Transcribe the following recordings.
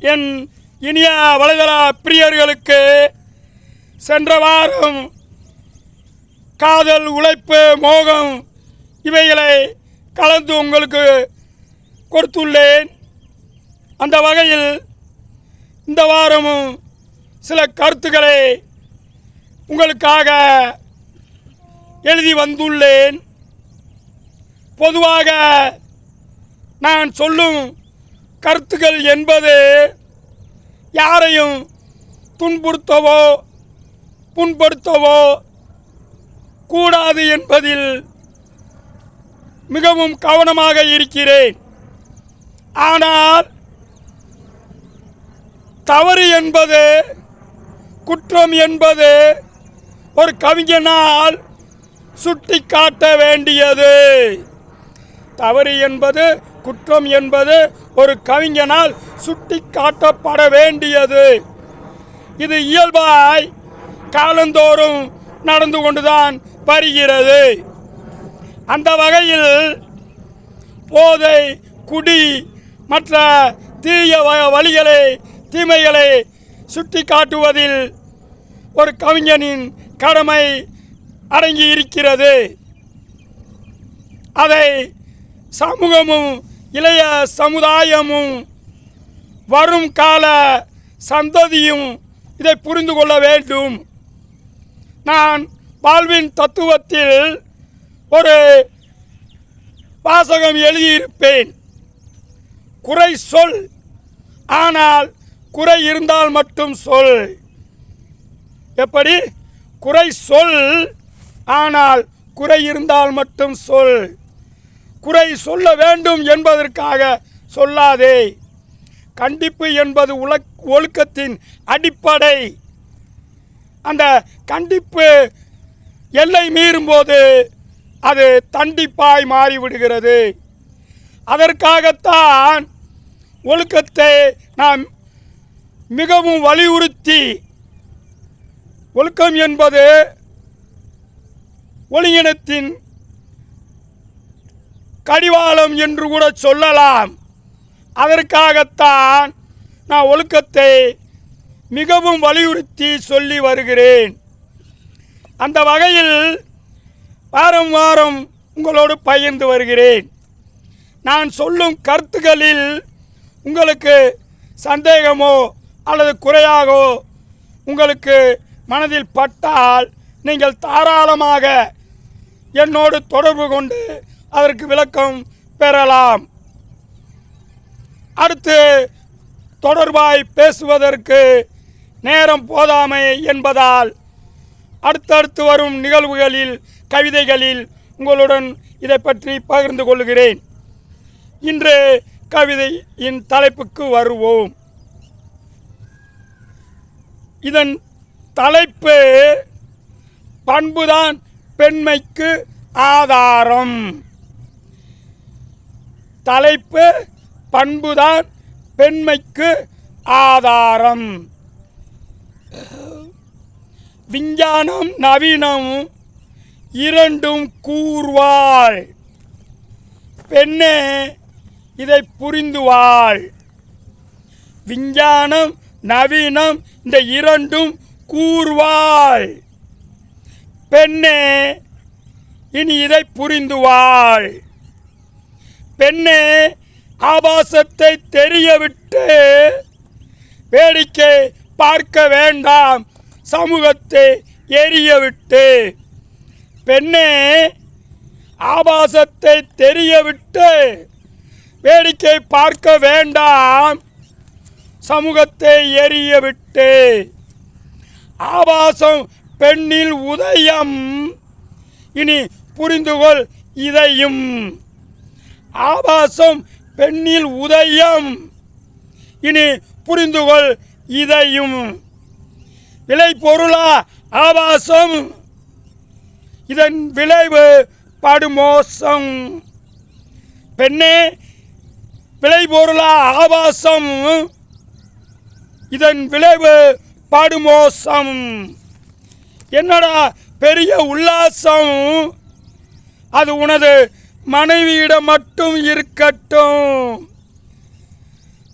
என் இனிய வலைதள பிரியர்களுக்கு சென்ற வாரம் காதல் உழைப்பு மோகம் இவைகளை கலந்து உங்களுக்கு கொடுத்துள்ளேன். அந்த வகையில் இந்த வாரமும் சில கருத்துக்களை உங்களுக்காக எழுதி வந்துள்ளேன். பொதுவாக நான் சொல்லும் கருத்துக்கள் என்பது யாரையும் துன்புறுத்தவோ புண்படுத்தவோ கூடாது என்பதில் மிகவும் கவனமாக இருக்கிறேன். ஆனால் தவறு என்பது குற்றம் என்பது ஒரு கவிஞனால் சுட்டி காட்ட வேண்டியது. தவறு என்பது குற்றம் என்பது ஒரு கவிஞனால் சுட்டி காட்டப்பட வேண்டியது. இது இயல்பாய் காலந்தோறும் நடந்து கொண்டுதான் வருகிறது. அந்த வகையில் போதை குடி மற்ற தீய வ- வழிகளை தீமைகளை சுட்டி காட்டுவதில் ஒரு கவிஞனின் கடமை அடங்கி இருக்கிறது அதை சமூகமும் இளைய சமுதாயமும் வரும் கால சந்ததியும் இதை புரிந்து கொள்ள வேண்டும். நான் வாழ்வின் தத்துவத்தில் ஒரு வாசகம் எழுதியிருப்பேன். குறை சொல் ஆனால் குறை இருந்தால் மட்டும் சொல். எப்படி? குறை சொல் ஆனால் குறை இருந்தால் மட்டும் சொல். குறை சொல்ல வேண்டும் என்பதற்காக சொல்லாதே. கண்டிப்பு என்பது உலக் ஒழுக்கத்தின் அடிப்படை. அந்த கண்டிப்பு எல்லை மீறும்போது அது தண்டிப்பாய் மாறிவிடுகிறது. அதற்காகத்தான் ஒழுக்கத்தை நாம் மிகவும் வலியுறுத்தி ஒழுக்கம் என்பது ஒளியினத்தின் கடிவாளம் என்று கூட சொல்லலாம். அதற்காகத்தான் நான் ஒழுக்கத்தை மிகவும் வலியுறுத்தி சொல்லி வருகிறேன். அந்த வகையில் வாரம் வாரம் உங்களோடு பகிர்ந்து வருகிறேன். நான் சொல்லும் கருத்துக்களில் உங்களுக்கு சந்தேகமோ அல்லது குறையாகவோ உங்களுக்கு மனதில் பட்டால் நீங்கள் தாராளமாக என்னோடு தொடர்பு கொண்டு அதற்கு விளக்கம் பெறலாம். அடுத்து தொடர்பாய் பேசுவதற்கு நேரம் போதாமை என்பதால் அடுத்தடுத்து வரும் நிகழ்வுகளில் கவிதைகளில் உங்களுடன் இதை பற்றி பகிர்ந்து கொள்கிறேன். இன்று கவிதையின் தலைப்புக்கு வருவோம். இதன் தலைப்பு பண்புதான் பெண்மைக்கு ஆதாரம். தலைப்பு பண்புதான் பெண்மைக்கு ஆதாரம். விஞ்ஞானம் நவீனம் இரண்டும் கூர்வாள். பெண்ணே இதை புரிந்துவாள். விஞ்ஞானம் நவீனம் இந்த இரண்டும் கூர்வாள். பெண்ணே இனி இதை புரிந்துவாள். பெண்ணே ஆபாசத்தை தெரியவிட்டு வேடிக்கை பார்க்க வேண்டாம். சமூகத்தை எரியவிட்டு. பெண்ணே ஆபாசத்தை தெரியவிட்டு வேடிக்கை பார்க்க வேண்டாம். சமூகத்தை எரியவிட்டு. ஆபாசம் பெண்ணில் உதயம். இனி புரிந்துகொள் இதையும். ஆபாசம் பெண்ணில் உதயம். இனி புரிந்துகொள் இதையும். விலை பொருளா ஆபாசம்? இதன் விளைவு படுமோசம். பெண்ணே விலை பொருளா ஆபாசம்? இதன் விளைவு படுமோசம். என்னடா பெரிய உல்லாசம்? அது உனது மனைவியிடம் மட்டும் இருக்கட்டும்.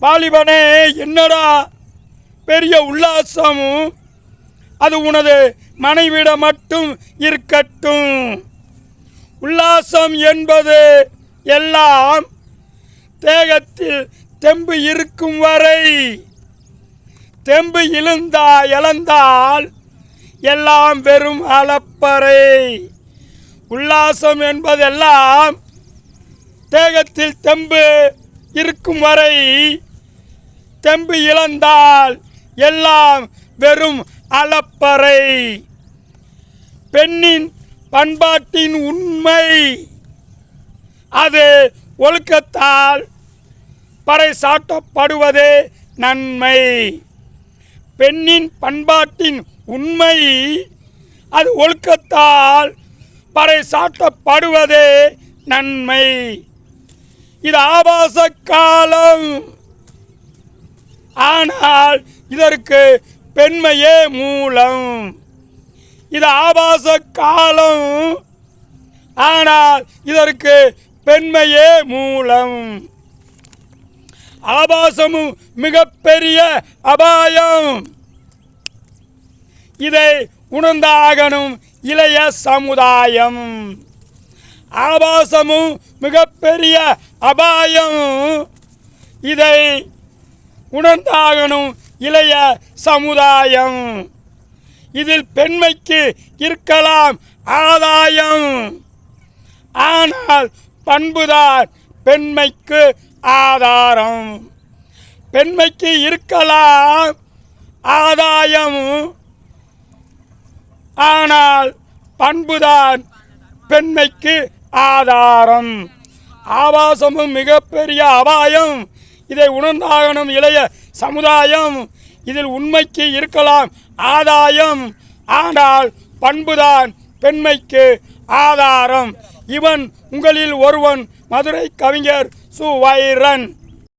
வாலிபனே என்னடா பெரிய உல்லாசமும். அது உனது மனைவிடம் மட்டும் இருக்கட்டும். உல்லாசம் என்பது எல்லாம் தேகத்தில் தெம்பு இருக்கும் வரை. தெம்பு இழுந்தா இழந்தால் எல்லாம் வெறும் அளப்பறை. உல்லாசம் என்பதெல்லாம் உள்ளத்தில் தெம்பு இருக்கும் வரை தெம்பு இழந்தால் எல்லாம் வெறும் அளப்பறை. பெண்ணின் பண்பாட்டின் உண்மை அது ஒழுக்கத்தால் பறைசாட்டப்படுவதே நன்மை. பெண்ணின் பண்பாட்டின் உண்மை அது ஒழுக்கத்தால் பறைசாட்டப்படுவதே நன்மை. இது ஆபாச காலம். ஆனால் இதற்கு பெண்மையே மூலம். இது ஆபாச காலம். ஆனால் இதற்கு பெண்மையே மூலம். ஆபாசமும் மிகப்பெரிய அபாயம். இதை உணர்ந்தாகணும் இளைய சமுதாயம். ஆபாசமும் மிகப்பெரிய அபாயம். இதை உணர்ந்தாகணும் இளைய சமுதாயம். இதில் பெண்மைக்கு இருக்கலாம் ஆதாயம். ஆனால் பண்புதான் பெண்மைக்கு ஆதாரம். பெண்மைக்கு இருக்கலாம் ஆதாயம். ஆனால் பண்புதான் பெண்மைக்கு ஆதாரம். ஆபாசமும் மிகப்பெரிய அபாயம். இதை உணர்ந்தாகணும் இளைய சமுதாயம். இதில் உண்மைக்கு இருக்கலாம் ஆதாயம். ஆனால் பண்புதான் பெண்மைக்கு ஆதாரம். இவன் உங்களில் ஒருவன் மதுரை கவிஞர் சு. வைரன்.